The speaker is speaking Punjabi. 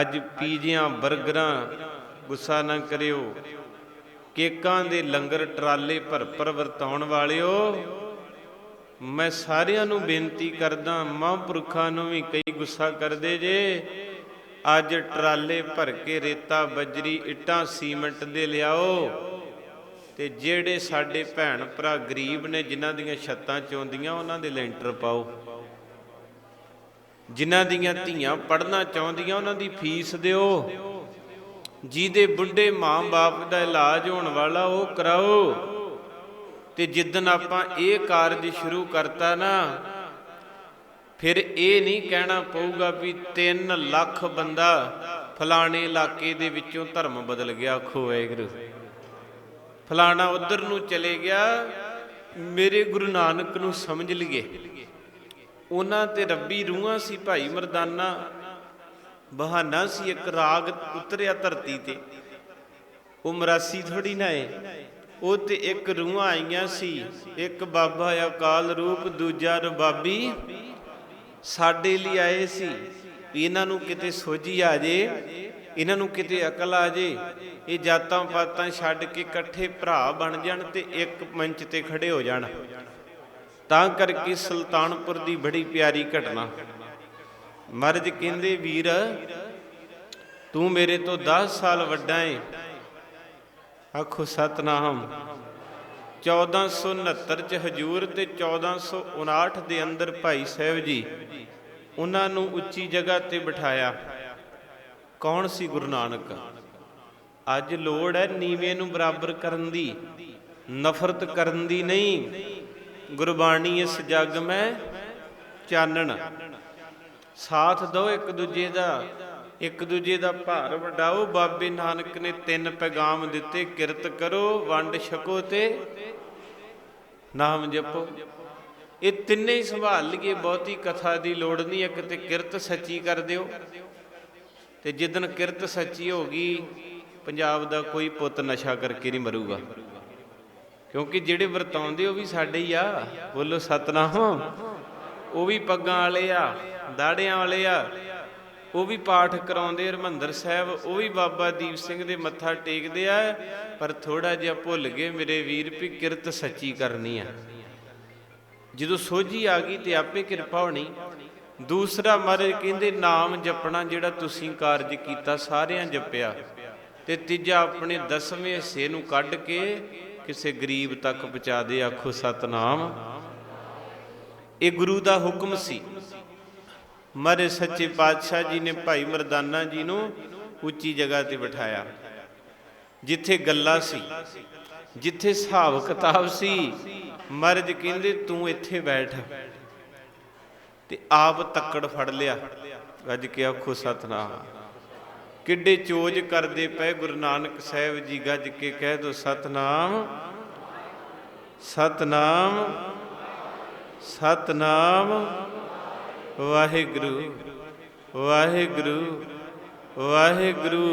ਅੱਜ ਪੀਜ਼ਿਆਂ 버ਗਰਾਂ ਗੁੱਸਾ ਨਾ ਕਰਿਓ। ਕੇਕਾਂ ਦੇ ਲੰਗਰ ਟਰਾਲੇ ਭਰ ਭਰ ਵਰਤਾਉਣ ਵਾਲਿਓ, ਮੈਂ ਸਾਰਿਆਂ ਨੂੰ ਬੇਨਤੀ ਕਰਦਾ ਮਹਾਂਪੁਰਖਾਂ ਨੂੰ ਵੀ ਕਈ ਗੁੱਸਾ ਕਰਦੇ ਜੇ। ਅੱਜ ਟਰਾਲੇ ਭਰ ਕੇ ਰੇਤਾ, ਬਜਰੀ, ਇੱਟਾਂ, ਸੀਮੈਂਟ ਦੇ ਲਿਆਓ। ਤੇ ਜਿਹੜੇ ਸਾਡੇ ਭੈਣ ਭਰਾ ਗਰੀਬ ਨੇ, ਜਿਨ੍ਹਾਂ ਦੀਆਂ ਛੱਤਾਂ ਚੋਂਦੀਆਂ, ਉਹਨਾਂ ਦੇ ਲੈਂਟਰ ਪਾਓ। ਜਿਨ੍ਹਾਂ ਦੀਆਂ ਧੀਆਂ ਪੜ੍ਹਨਾ ਚਾਹੁੰਦੀਆਂ, ਉਹਨਾਂ ਦੀ ਫੀਸ ਦਿਓ। ਜਿਹਦੇ ਬੁੱਢੇ ਮਾਂ-ਬਾਪ ਦਾ ਇਲਾਜ ਹੋਣ ਵਾਲਾ, ਉਹ ਕਰਾਓ। ਤੇ ਜਿੱਦਨ ਆਪਾਂ ਇਹ ਕਾਰਜ ਸ਼ੁਰੂ ਕਰਤਾ ਨਾ, ਫਿਰ ਇਹ ਨਹੀਂ ਕਹਿਣਾ ਪਊਗਾ ਵੀ 3 ਲੱਖ ਬੰਦਾ ਫਲਾਣੇ ਇਲਾਕੇ ਦੇ ਵਿੱਚੋਂ ਧਰਮ ਬਦਲ ਗਿਆ। ਆਖੋ ਵਾਹਿਗੁਰੂ। ਫਲਾਣਾ ਉਧਰ ਨੂੰ ਚਲੇ ਗਿਆ। ਮੇਰੇ ਗੁਰੂ ਨਾਨਕ ਨੂੰ ਸਮਝ ਲਈਏ। ਉਹਨਾਂ ਤੇ ਰੱਬੀ ਰੂਹਾਂ ਸੀ ਭਾਈ ਮਰਦਾਨਾ। ਬਹਾਨਾ ਸੀ ਇੱਕ ਰਾਗ ਉਤਰਿਆ ਧਰਤੀ ਤੇ। ਉਹ ਮਰਾਸੀ ਥੋੜੀ ਨਾ ਏ। ਉਹ ਤੇ ਇੱਕ ਰੂਹਾਂ ਆਈਆਂ ਸੀ। ਇੱਕ ਬਾਬਾ ਅਕਾਲ ਰੂਪ, ਦੂਜਾ ਰਬਾਬੀ। ਸਾਡੇ ਲਈ ਆਏ ਸੀ। ਵੀ ਇਹਨਾਂ ਨੂੰ ਕਿਤੇ ਸੋਝੀ ਆ ਜੇ। ਇਹਨਾਂ ਨੂੰ ਕਿਤੇ ਅਕਲ ਆ ਜੇ। ਇਹ ਜਾਤਾਂ ਪਾਤਾਂ ਛੱਡ ਕੇ ਇਕੱਠੇ ਭਰਾ ਬਣ ਜਾਣ ਤੇ ਇੱਕ ਮੰਚ ਤੇ ਖੜੇ ਹੋ ਜਾਣ। ਤਾਂ ਕਰਕੇ ਸੁਲਤਾਨਪੁਰ ਦੀ ਬੜੀ ਪਿਆਰੀ ਘਟਨਾ। ਮਰਜ ਕਹਿੰਦੇ, ਵੀਰ, ਤੂੰ ਮੇਰੇ ਤੋਂ 10 ਸਾਲ ਵੱਡਾ ਏ। ਆਖੋ, ਸਤਨਾਮ। 1469 ਚ ਹਜੂਰ ਤੇ 1459 ਦੇ ਅੰਦਰ ਭਾਈ ਸਾਹਿਬ ਜੀ ਉਹਨਾਂ ਨੂੰ ਉੱਚੀ ਜਗ੍ਹਾ ਤੇ ਬਿਠਾਇਆ। ਕੌਣ ਸੀ ਗੁਰੂ ਨਾਨਕ? ਅੱਜ ਲੋੜ ਹੈ ਨੀਵੇਂ ਨੂੰ ਬਰਾਬਰ ਕਰਨ ਦੀ, ਨਫ਼ਰਤ ਕਰਨ ਦੀ ਨਹੀਂ। ਗੁਰਬਾਣੀ ਇਸ ਜਗ ਮੈਂ ਚਾਨਣ। ਸਾਥ ਦਿਓ ਇੱਕ ਦੂਜੇ ਦਾ, ਇੱਕ ਦੂਜੇ ਦਾ ਭਾਰ ਵਡਾਓ। ਬਾਬੇ ਨਾਨਕ ਨੇ ਤਿੰਨ ਪੈਗਾਮ ਦਿੱਤੇ, ਕਿਰਤ ਕਰੋ, ਵੰਡ ਛਕੋ ਤੇ ਨਾਮ ਜਪੋ। ਇਹ ਤਿੰਨੇ ਹੀ ਸੰਭਾਲ ਲਈਏ, ਬਹੁਤੀ ਕਥਾ ਦੀ ਲੋੜ ਨਹੀਂ, ਇੱਕ ਤੇ ਕਿਰਤ ਸੱਚੀ ਕਰ ਦਿਓ। ਤੇ ਜਿੱਦਨ ਕਿਰਤ ਸੱਚੀ ਹੋ ਗਈ, ਪੰਜਾਬ ਦਾ ਕੋਈ ਪੁੱਤ ਨਸ਼ਾ ਕਰਕੇ ਨਹੀਂ ਮਰੂਗਾ। ਕਿਉਂਕਿ ਜਿਹੜੇ ਵਰਤਾਉਂਦੇ ਉਹ ਵੀ ਸਾਡੇ ਹੀ ਆ। ਬੋਲੋ ਸਤਨਾਮ। ਉਹ ਵੀ ਪੱਗਾਂ ਵਾਲੇ ਆ, ਦਾੜਿਆਂ ਵਾਲੇ ਆ। ਉਹ ਵੀ ਪਾਠ ਕਰਾਉਂਦੇ ਹਰਮੰਦਰ ਸਾਹਿਬ, ਉਹ ਵੀ ਬਾਬਾ ਦੀਪ ਸਿੰਘ ਦੇ ਮੱਥਾ ਟੇਕਦੇ ਆ। ਪਰ ਥੋੜਾ ਜਿਹਾ ਭੁੱਲ ਗਏ ਮੇਰੇ ਵੀਰ ਵੀ ਕਿਰਤ ਸੱਚੀ ਕਰਨੀ ਆ। ਜਦੋਂ ਸੋਝੀ ਆ ਗਈ ਤੇ ਆਪੇ ਕਿਰਪਾ ਹੋਣੀ। ਦੂਸਰਾ ਮਹਾਰਾਜ ਕਹਿੰਦੇ, ਨਾਮ ਜਪਣਾ ਜਿਹੜਾ ਤੁਸੀਂ ਕਾਰਜ ਕੀਤਾ, ਸਾਰਿਆਂ ਜਪਿਆ। ਤੇ ਤੀਜਾ, ਆਪਣੇ ਦਸਵੇਂ ਹਿੱਸੇ ਨੂੰ ਕੱਢ ਕੇ ਕਿਸੇ ਗਰੀਬ ਤੱਕ ਪਹੁੰਚਾ ਦੇ, ਆਖੋ ਸਤਨਾਮ। ਇਹ ਗੁਰੂ ਦਾ ਹੁਕਮ ਸੀ। ਮਰੇ ਸੱਚੇ ਪਾਤਸ਼ਾਹ ਜੀ ਨੇ ਭਾਈ ਮਰਦਾਨਾ ਜੀ ਨੂੰ ਉੱਚੀ ਜਗ੍ਹਾ ਤੇ ਬਿਠਾਇਆ, ਜਿੱਥੇ ਗੱਲਾਂ ਸੀ, ਜਿੱਥੇ ਹਿਸਾਬ ਕਿਤਾਬ ਸੀ। ਮਰਜ ਕਹਿੰਦੇ, ਤੂੰ ਇੱਥੇ ਬੈਠ। ਤੇ ਆਪ ਤੱਕੜ ਫੜ ਲਿਆ। ਅੱਜ ਕਿਹਾ ਆਖੋ ਸਤਨਾਮ। ਕਿੱਡੇ ਚੋਜ ਕਰਦੇ ਪਏ ਗੁਰੂ ਨਾਨਕ ਸਾਹਿਬ ਜੀ ਗੱਜ ਕੇ ਕਹਿ ਦੋ, ਸਤਨਾਮ ਸਤਨਾਮ ਸਤਨਾਮ, ਵਾਹਿਗੁਰੂ ਵਾਹਿਗੁਰੂ ਵਾਹਿਗੁਰੂ